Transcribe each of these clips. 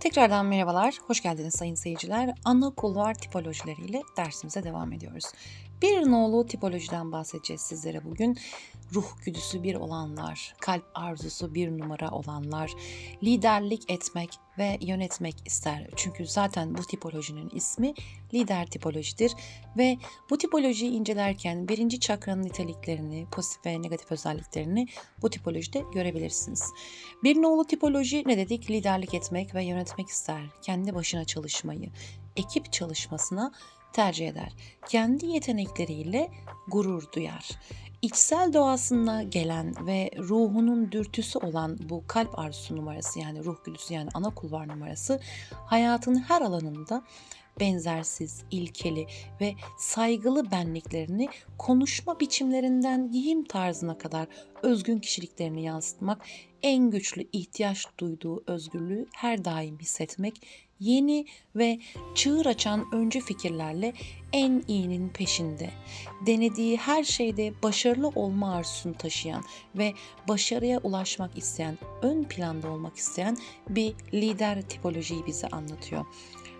Tekrardan merhabalar, hoş geldiniz sayın seyirciler. Ana kulvar tipolojileriyle dersimize devam ediyoruz. Bir nolu tipolojiden bahsedeceğiz sizlere bugün. Ruh güdüsü bir olanlar, kalp arzusu bir numara olanlar, liderlik etmek ve yönetmek ister. Çünkü zaten bu tipolojinin ismi lider tipolojidir ve bu tipolojiyi incelerken birinci çakranın niteliklerini, pozitif ve negatif özelliklerini bu tipolojide görebilirsiniz. Bir nolu tipoloji ne dedik? Liderlik etmek ve yönetmek ister. Kendi başına çalışmayı, ekip çalışmasına tercih eder. Kendi yetenekleriyle gurur duyar. İçsel doğasında gelen ve ruhunun dürtüsü olan bu kalp arzusu numarası yani ruh güdüsü yani ana kulvar numarası hayatın her alanında benzersiz, ilkeli ve saygılı benliklerini konuşma biçimlerinden giyim tarzına kadar özgün kişiliklerini yansıtmak, en güçlü ihtiyaç duyduğu özgürlüğü her daim hissetmek, yeni ve çığır açan öncü fikirlerle en iyinin peşinde, denediği her şeyde başarılı olma arzusunu taşıyan ve başarıya ulaşmak isteyen, ön planda olmak isteyen bir lider tipolojiyi bize anlatıyor.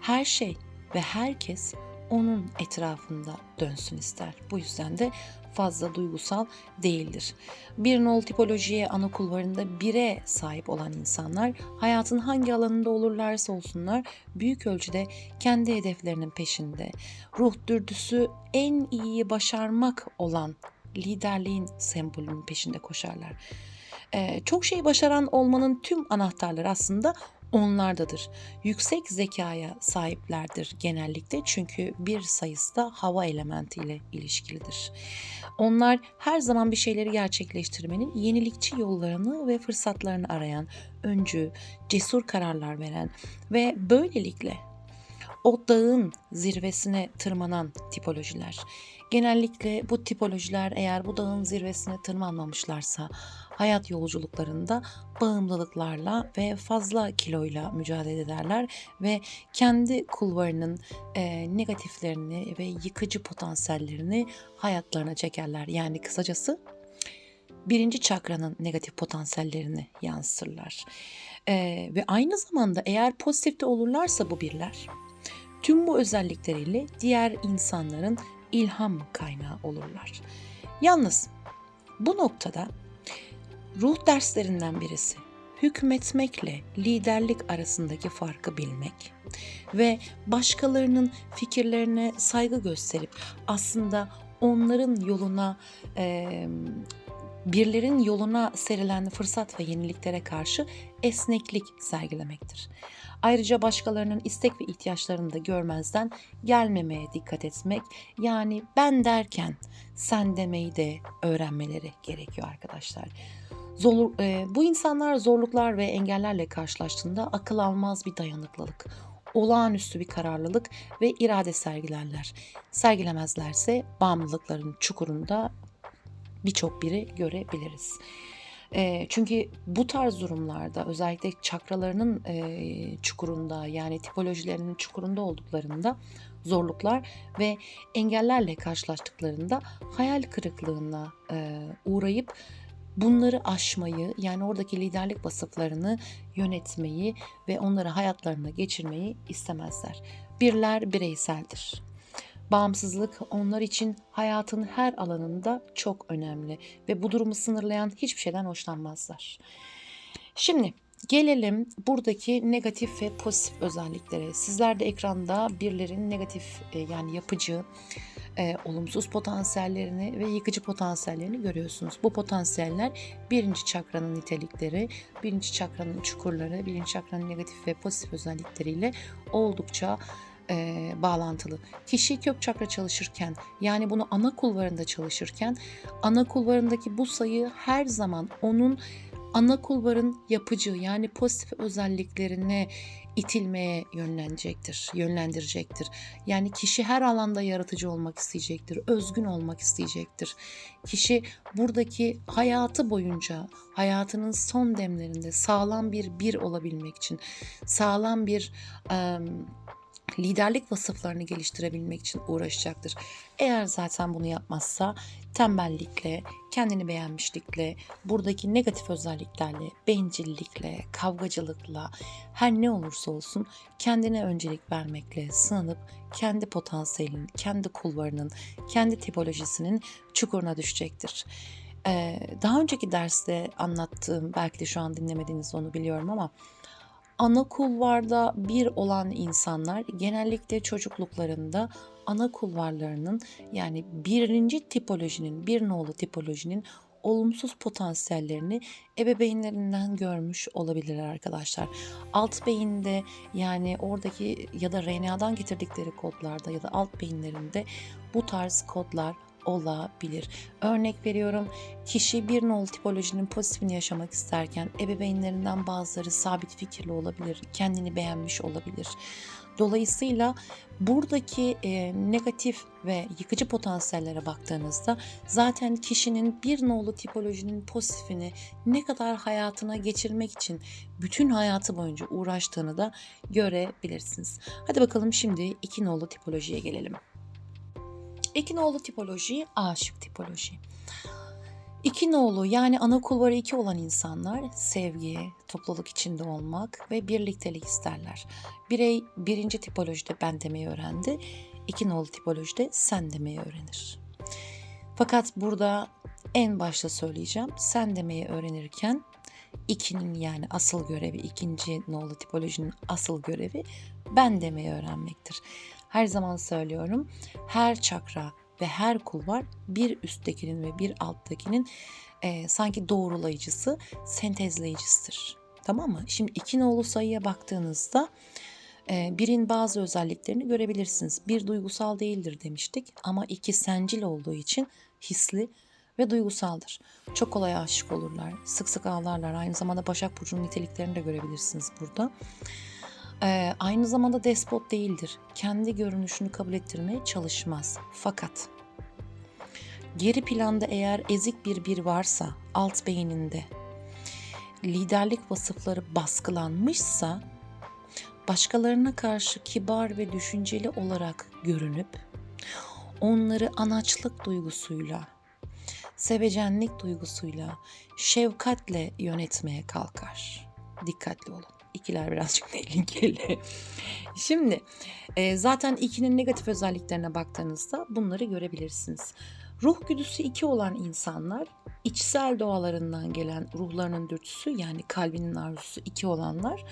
Her şey ve herkes onun etrafında dönsün ister. Bu yüzden de fazla duygusal değildir. Bir nol tipolojiye ana kulvarında bire sahip olan insanlar hayatın hangi alanında olurlarsa olsunlar büyük ölçüde kendi hedeflerinin peşinde. Ruh dürtüsü en iyiyi başarmak olan liderliğin sembolünün peşinde koşarlar. Ee, çok şey başaran olmanın tüm anahtarları aslında onlardadır. Yüksek zekaya sahiplerdir genellikle çünkü bir sayısı da hava elementiyle ilişkilidir. Onlar her zaman bir şeyleri gerçekleştirmenin yenilikçi yollarını ve fırsatlarını arayan, öncü, cesur kararlar veren ve böylelikle o dağın zirvesine tırmanan tipolojiler. Genellikle bu tipolojiler eğer bu dağın zirvesine tırmanmamışlarsa hayat yolculuklarında bağımlılıklarla ve fazla kiloyla mücadele ederler ve kendi kulvarının e, negatiflerini ve yıkıcı potansiyellerini hayatlarına çekerler. Yani kısacası birinci çakranın negatif potansiyellerini yansıtırlar. E, ve aynı zamanda eğer pozitifte olurlarsa bu birler, tüm bu özellikleriyle diğer insanların ilham kaynağı olurlar. Yalnız bu noktada ruh derslerinden birisi hükmetmekle liderlik arasındaki farkı bilmek ve başkalarının fikirlerine saygı gösterip aslında onların yoluna e, birlerin yoluna serilen fırsat ve yeniliklere karşı esneklik sergilemektir. Ayrıca başkalarının istek ve ihtiyaçlarını da görmezden gelmemeye dikkat etmek, yani ben derken sen demeyi de öğrenmeleri gerekiyor arkadaşlar. Zor, e, bu insanlar zorluklar ve engellerle karşılaştığında akıl almaz bir dayanıklılık, olağanüstü bir kararlılık ve irade sergilerler. Sergilemezlerse bağımlılıkların çukurunda birçok biri görebiliriz. E, çünkü bu tarz durumlarda özellikle çakralarının e, çukurunda yani tipolojilerinin çukurunda olduklarında zorluklar ve engellerle karşılaştıklarında hayal kırıklığına e, uğrayıp bunları aşmayı yani oradaki liderlik vasıflarını yönetmeyi ve onları hayatlarına geçirmeyi istemezler. Birler bireyseldir. Bağımsızlık onlar için hayatın her alanında çok önemli ve bu durumu sınırlayan hiçbir şeyden hoşlanmazlar. Şimdi gelelim buradaki negatif ve pozitif özelliklere. Sizler de ekranda birlerin negatif e, yani yapıcı, e, olumsuz potansiyellerini ve yıkıcı potansiyellerini görüyorsunuz. Bu potansiyeller birinci çakranın nitelikleri, birinci çakranın çukurları, birinci çakranın negatif ve pozitif özellikleriyle oldukça e, bağlantılı. Kişi kök çakra çalışırken yani bunu ana kulvarında çalışırken ana kulvarındaki bu sayı her zaman onun ana kulvarın yapıcı yani pozitif özelliklerine itilmeye yönlenecektir, yönlendirecektir. Yani kişi her alanda yaratıcı olmak isteyecektir, özgün olmak isteyecektir. Kişi buradaki hayatı boyunca, hayatının son demlerinde sağlam bir bir olabilmek için, sağlam bir... Um, liderlik vasıflarını geliştirebilmek için uğraşacaktır. Eğer zaten bunu yapmazsa tembellikle, kendini beğenmişlikle, buradaki negatif özelliklerle, bencillikle, kavgacılıkla, her ne olursa olsun kendine öncelik vermekle sınanıp kendi potansiyelinin, kendi kulvarının, kendi tipolojisinin çukuruna düşecektir. Ee, daha önceki derste anlattığım, belki de şu an dinlemediğiniz onu biliyorum ama ana kulvarda bir olan insanlar genellikle çocukluklarında ana kulvarlarının yani birinci tipolojinin, bir nolu tipolojinin olumsuz potansiyellerini ebeveynlerinden görmüş olabilirler arkadaşlar. Alt beyinde yani oradaki ya da RNA'dan getirdikleri kodlarda ya da alt beyinlerinde bu tarz kodlar olabilir. Örnek veriyorum kişi bir nol tipolojinin pozitifini yaşamak isterken ebeveynlerinden bazıları sabit fikirli olabilir, kendini beğenmiş olabilir. Dolayısıyla buradaki e, negatif ve yıkıcı potansiyellere baktığınızda zaten kişinin bir nolu tipolojinin pozitifini ne kadar hayatına geçirmek için bütün hayatı boyunca uğraştığını da görebilirsiniz. Hadi bakalım şimdi iki nolu tipolojiye gelelim. İki nolu tipoloji aşık tipoloji. İki nolu yani ana kulvarı iki olan insanlar sevgi, topluluk içinde olmak ve birliktelik isterler. Birey birinci tipolojide ben demeyi öğrendi. İki nolu tipolojide sen demeyi öğrenir. Fakat burada en başta söyleyeceğim sen demeyi öğrenirken ikinin yani asıl görevi ikinci nolu tipolojinin asıl görevi ben demeyi öğrenmektir. Her zaman söylüyorum her çakra ve her kulvar bir üsttekinin ve bir alttakinin e, sanki doğrulayıcısı, sentezleyicisidir. Tamam mı? Şimdi iki nolu sayıya baktığınızda e, birin bazı özelliklerini görebilirsiniz. Bir duygusal değildir demiştik ama iki sencil olduğu için hisli ve duygusaldır. Çok kolay aşık olurlar, sık sık ağlarlar. Aynı zamanda Başak Burcu'nun niteliklerini de görebilirsiniz burada. Ee, aynı zamanda despot değildir. Kendi görünüşünü kabul ettirmeye çalışmaz. Fakat geri planda eğer ezik bir bir varsa alt beyninde liderlik vasıfları baskılanmışsa başkalarına karşı kibar ve düşünceli olarak görünüp onları anaçlık duygusuyla, sevecenlik duygusuyla, şefkatle yönetmeye kalkar. Dikkatli olun. İkiler birazcık tehlikeli. Şimdi e, zaten ikinin negatif özelliklerine baktığınızda bunları görebilirsiniz. Ruh güdüsü iki olan insanlar içsel doğalarından gelen ruhlarının dürtüsü yani kalbinin arzusu iki olanlar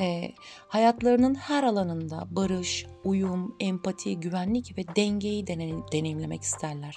e, hayatlarının her alanında barış, uyum, empati, güvenlik ve dengeyi deneyimlemek isterler.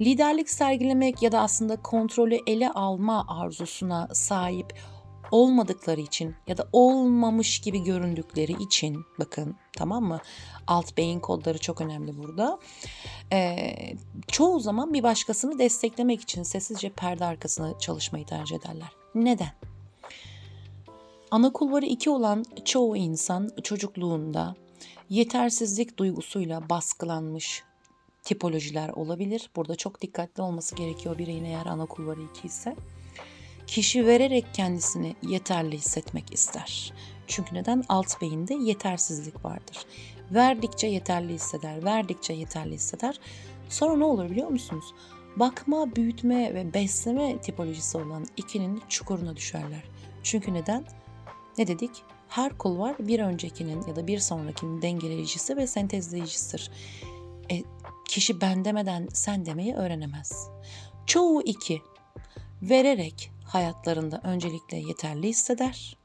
Liderlik sergilemek ya da aslında kontrolü ele alma arzusuna sahip olmadıkları için ya da olmamış gibi göründükleri için bakın tamam mı? Alt beyin kodları çok önemli burada. Ee, çoğu zaman bir başkasını desteklemek için sessizce perde arkasına çalışmayı tercih ederler. Neden? Ana kulvarı iki olan çoğu insan çocukluğunda yetersizlik duygusuyla baskılanmış tipolojiler olabilir. Burada çok dikkatli olması gerekiyor bireyin eğer ana kulvarı iki ise. Kişi vererek kendisini yeterli hissetmek ister. Çünkü neden? Alt beyinde yetersizlik vardır. Verdikçe yeterli hisseder, verdikçe yeterli hisseder. Sonra ne olur biliyor musunuz? Bakma, büyütme ve besleme tipolojisi olan ikinin çukuruna düşerler. Çünkü neden? Ne dedik? Her kul var bir öncekinin ya da bir sonrakinin dengeleyicisi ve sentezleyicisidir. E, kişi ben demeden sen demeyi öğrenemez. Çoğu iki vererek hayatlarında öncelikle yeterli hisseder.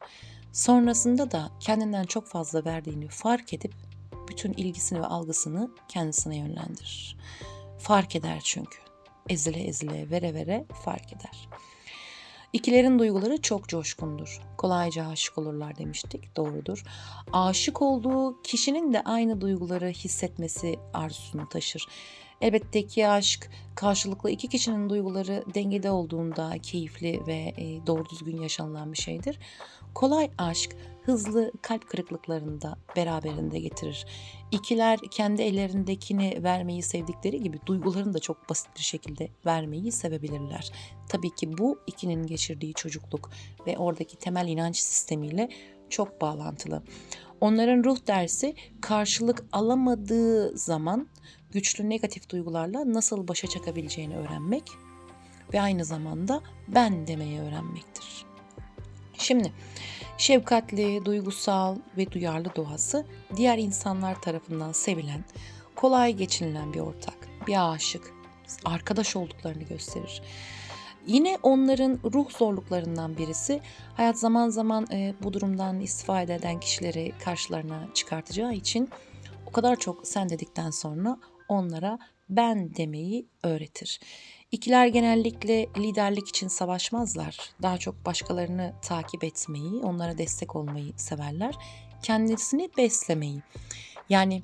Sonrasında da kendinden çok fazla verdiğini fark edip bütün ilgisini ve algısını kendisine yönlendirir. Fark eder çünkü. Ezile ezile, vere vere fark eder. İkilerin duyguları çok coşkundur. Kolayca aşık olurlar demiştik. Doğrudur. Aşık olduğu kişinin de aynı duyguları hissetmesi arzusunu taşır. Elbette ki aşk karşılıklı iki kişinin duyguları dengede olduğunda keyifli ve e, doğru düzgün yaşanılan bir şeydir. Kolay aşk hızlı kalp kırıklıklarını da beraberinde getirir. İkiler kendi ellerindekini vermeyi sevdikleri gibi duygularını da çok basit bir şekilde vermeyi sevebilirler. Tabii ki bu ikinin geçirdiği çocukluk ve oradaki temel inanç sistemiyle çok bağlantılı. Onların ruh dersi karşılık alamadığı zaman güçlü negatif duygularla nasıl başa çıkabileceğini öğrenmek ve aynı zamanda ben demeyi öğrenmektir. Şimdi şefkatli, duygusal ve duyarlı doğası diğer insanlar tarafından sevilen, kolay geçinilen bir ortak, bir aşık, arkadaş olduklarını gösterir. Yine onların ruh zorluklarından birisi hayat zaman zaman e, bu durumdan istifade eden kişileri karşılarına çıkartacağı için o kadar çok sen dedikten sonra onlara ben demeyi öğretir. İkiler genellikle liderlik için savaşmazlar. Daha çok başkalarını takip etmeyi, onlara destek olmayı severler. Kendisini beslemeyi. Yani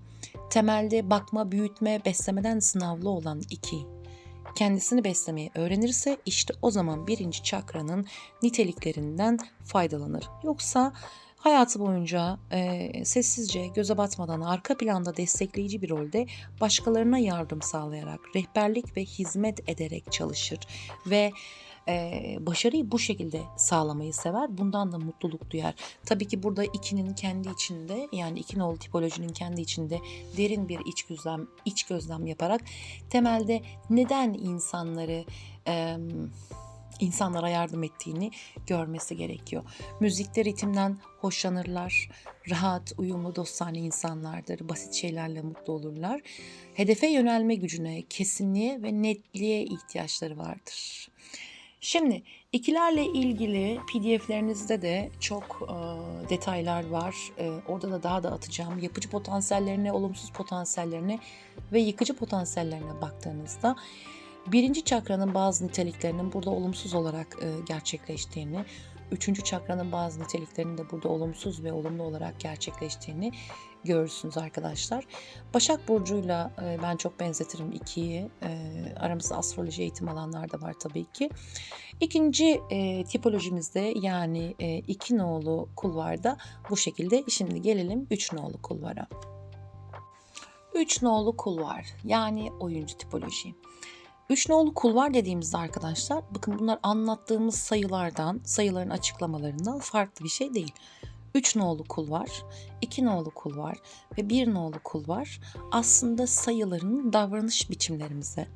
temelde bakma, büyütme, beslemeden sınavlı olan iki kendisini beslemeyi öğrenirse işte o zaman birinci çakranın niteliklerinden faydalanır. Yoksa hayatı boyunca e, sessizce göze batmadan arka planda destekleyici bir rolde başkalarına yardım sağlayarak rehberlik ve hizmet ederek çalışır ve e, başarıyı bu şekilde sağlamayı sever. Bundan da mutluluk duyar. Tabii ki burada ikinin kendi içinde yani iki nolu tipolojinin kendi içinde derin bir iç gözlem, iç gözlem yaparak temelde neden insanları e, insanlara yardım ettiğini görmesi gerekiyor. Müzikte ritimden hoşlanırlar. Rahat, uyumlu, dostane insanlardır. Basit şeylerle mutlu olurlar. Hedefe yönelme gücüne, kesinliğe ve netliğe ihtiyaçları vardır. Şimdi ikilerle ilgili PDF'lerinizde de çok e, detaylar var. E, orada da daha da atacağım. Yapıcı potansiyellerine, olumsuz potansiyellerine ve yıkıcı potansiyellerine baktığınızda birinci çakranın bazı niteliklerinin burada olumsuz olarak e, gerçekleştiğini, üçüncü çakranın bazı niteliklerinin de burada olumsuz ve olumlu olarak gerçekleştiğini görürsünüz arkadaşlar. Başak Burcu'yla e, ben çok benzetirim ikiyi. E, aramızda astroloji eğitim alanlar da var tabii ki. İkinci e, tipolojimizde yani e, iki nolu kulvarda bu şekilde. Şimdi gelelim üç nolu kulvara. Üç nolu kulvar yani oyuncu tipoloji. Üç nolu kulvar dediğimizde arkadaşlar bakın bunlar anlattığımız sayılardan, sayıların açıklamalarından farklı bir şey değil. 3 nolu kulvar, 2 nolu kulvar ve 1 nolu kulvar aslında sayıların davranış biçimlerimize,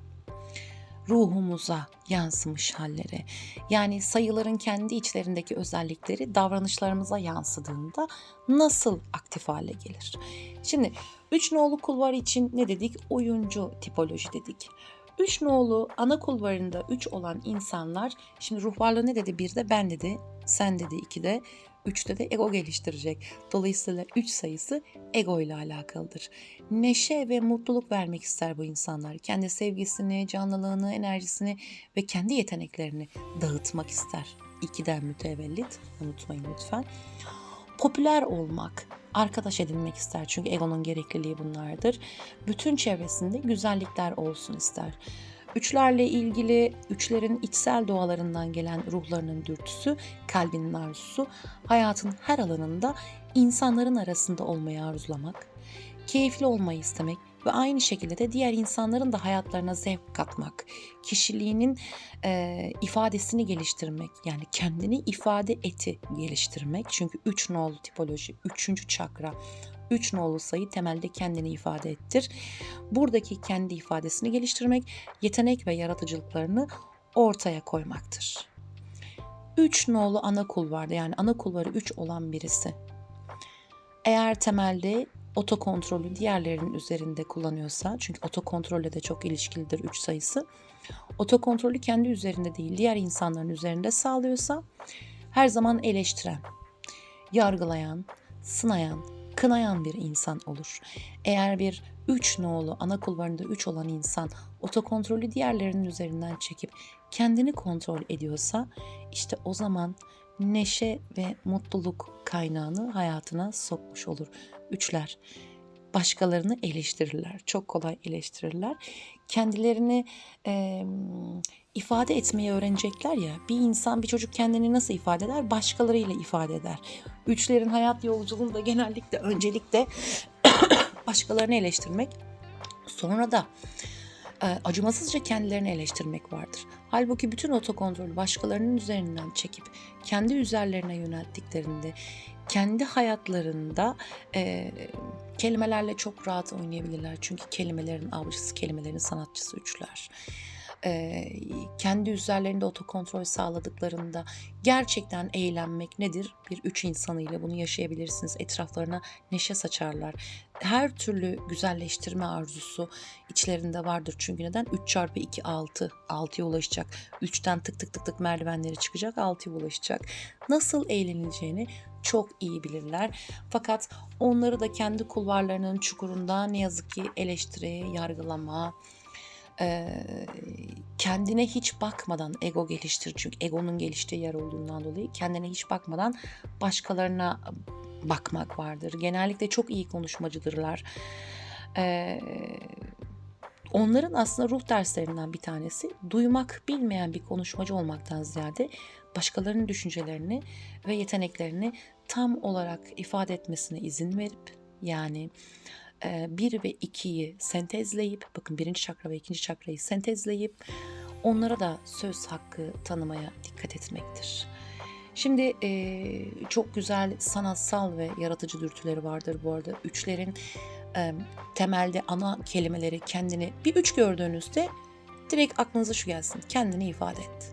ruhumuza yansımış halleri. Yani sayıların kendi içlerindeki özellikleri davranışlarımıza yansıdığında nasıl aktif hale gelir? Şimdi 3 nolu kulvar için ne dedik? Oyuncu tipoloji dedik. 3 nolu ana kulvarında 3 olan insanlar şimdi ruh varlığı ne dedi? Bir de ben dedi, sen dedi iki de 3'te de ego geliştirecek. Dolayısıyla 3 sayısı ego ile alakalıdır. Neşe ve mutluluk vermek ister bu insanlar. Kendi sevgisini, canlılığını, enerjisini ve kendi yeteneklerini dağıtmak ister. İkiden mütevellit. Unutmayın lütfen. Popüler olmak, arkadaş edinmek ister. Çünkü egonun gerekliliği bunlardır. Bütün çevresinde güzellikler olsun ister. Üçlerle ilgili üçlerin içsel doğalarından gelen ruhlarının dürtüsü, kalbinin arzusu, hayatın her alanında insanların arasında olmayı arzulamak, keyifli olmayı istemek ve aynı şekilde de diğer insanların da hayatlarına zevk katmak, kişiliğinin e, ifadesini geliştirmek, yani kendini ifade eti geliştirmek. Çünkü üç nolu tipoloji, üçüncü çakra, Üç nolu sayı temelde kendini ifade ettir. Buradaki kendi ifadesini geliştirmek, yetenek ve yaratıcılıklarını ortaya koymaktır. Üç nolu ana kulvarda yani ana kulvarı üç olan birisi. Eğer temelde otokontrolü diğerlerinin üzerinde kullanıyorsa çünkü otokontrolle de çok ilişkilidir 3 sayısı. Otokontrolü kendi üzerinde değil diğer insanların üzerinde sağlıyorsa her zaman eleştiren, yargılayan, sınayan, kınayan bir insan olur. Eğer bir üç nolu ana kulvarında üç olan insan otokontrolü diğerlerinin üzerinden çekip kendini kontrol ediyorsa işte o zaman neşe ve mutluluk kaynağını hayatına sokmuş olur. Üçler başkalarını eleştirirler. Çok kolay eleştirirler. Kendilerini e, ifade etmeyi öğrenecekler ya. Bir insan, bir çocuk kendini nasıl ifade eder? Başkalarıyla ifade eder. Üçlerin hayat yolculuğunda genellikle öncelikle başkalarını eleştirmek. Sonra da acımasızca kendilerini eleştirmek vardır. Halbuki bütün otokontrolü başkalarının üzerinden çekip kendi üzerlerine yönelttiklerinde kendi hayatlarında e, kelimelerle çok rahat oynayabilirler. Çünkü kelimelerin avcısı, kelimelerin sanatçısı üçler. Kendi üzerlerinde otokontrol sağladıklarında gerçekten eğlenmek nedir? Bir üç insanıyla bunu yaşayabilirsiniz. Etraflarına neşe saçarlar. Her türlü güzelleştirme arzusu içlerinde vardır. Çünkü neden? 3 çarpı 2 6. 6'ya ulaşacak. 3'ten tık tık tık tık merdivenleri çıkacak. 6'ya ulaşacak. Nasıl eğlenileceğini çok iyi bilirler. Fakat onları da kendi kulvarlarının çukurunda ne yazık ki eleştiri, yargılama, eee, kendine hiç bakmadan ego geliştir çünkü egonun geliştiği yer olduğundan dolayı kendine hiç bakmadan başkalarına bakmak vardır. Genellikle çok iyi konuşmacıdırlar. Eee, onların aslında ruh derslerinden bir tanesi duymak bilmeyen bir konuşmacı olmaktan ziyade başkalarının düşüncelerini ve yeteneklerini tam olarak ifade etmesine izin verip yani e, bir ve ikiyi sentezleyip bakın birinci çakra ve ikinci çakrayı sentezleyip onlara da söz hakkı tanımaya dikkat etmektir. Şimdi e, çok güzel sanatsal ve yaratıcı dürtüleri vardır bu arada. Üçlerin e, temelde ana kelimeleri kendini bir üç gördüğünüzde direkt aklınıza şu gelsin. Kendini ifade et.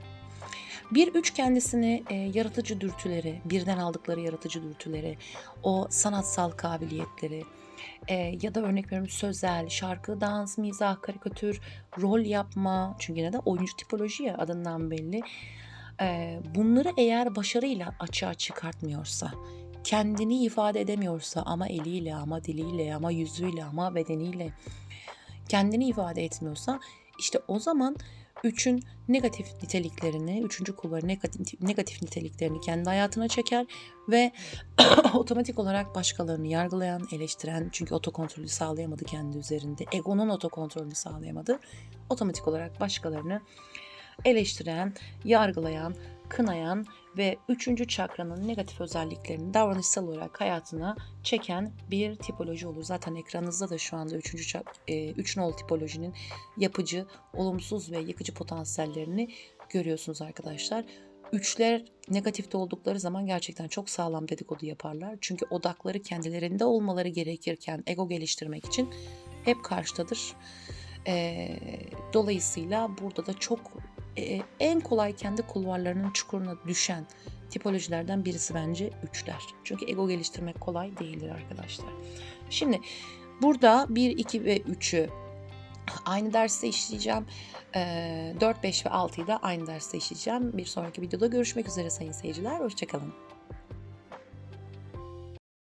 Bir üç kendisini e, yaratıcı dürtüleri, birden aldıkları yaratıcı dürtüleri, o sanatsal kabiliyetleri e, ya da örnek veriyorum sözel, şarkı, dans, mizah, karikatür, rol yapma. Çünkü neden? Oyuncu tipoloji ya adından belli. E, bunları eğer başarıyla açığa çıkartmıyorsa, kendini ifade edemiyorsa ama eliyle, ama diliyle, ama yüzüyle, ama bedeniyle kendini ifade etmiyorsa işte o zaman üçün negatif niteliklerini, üçüncü kulvarı negatif, negatif niteliklerini kendi hayatına çeker ve otomatik olarak başkalarını yargılayan, eleştiren çünkü otokontrolü sağlayamadı kendi üzerinde, egonun otokontrolünü sağlayamadı. Otomatik olarak başkalarını eleştiren, yargılayan, kınayan ve üçüncü çakranın negatif özelliklerini davranışsal olarak hayatına çeken bir tipoloji olur. Zaten ekranınızda da şu anda üçüncü çak, e, üç nol tipolojinin yapıcı, olumsuz ve yıkıcı potansiyellerini görüyorsunuz arkadaşlar. Üçler negatifte oldukları zaman gerçekten çok sağlam dedikodu yaparlar. Çünkü odakları kendilerinde olmaları gerekirken ego geliştirmek için hep karşıdadır. Ee, dolayısıyla burada da çok e, en kolay kendi kulvarlarının çukuruna düşen tipolojilerden birisi bence üçler. Çünkü ego geliştirmek kolay değildir arkadaşlar. Şimdi burada 1, 2 ve 3'ü aynı derste işleyeceğim. Ee, 4, 5 ve 6'yı da aynı derste işleyeceğim. Bir sonraki videoda görüşmek üzere sayın seyirciler. Hoşçakalın.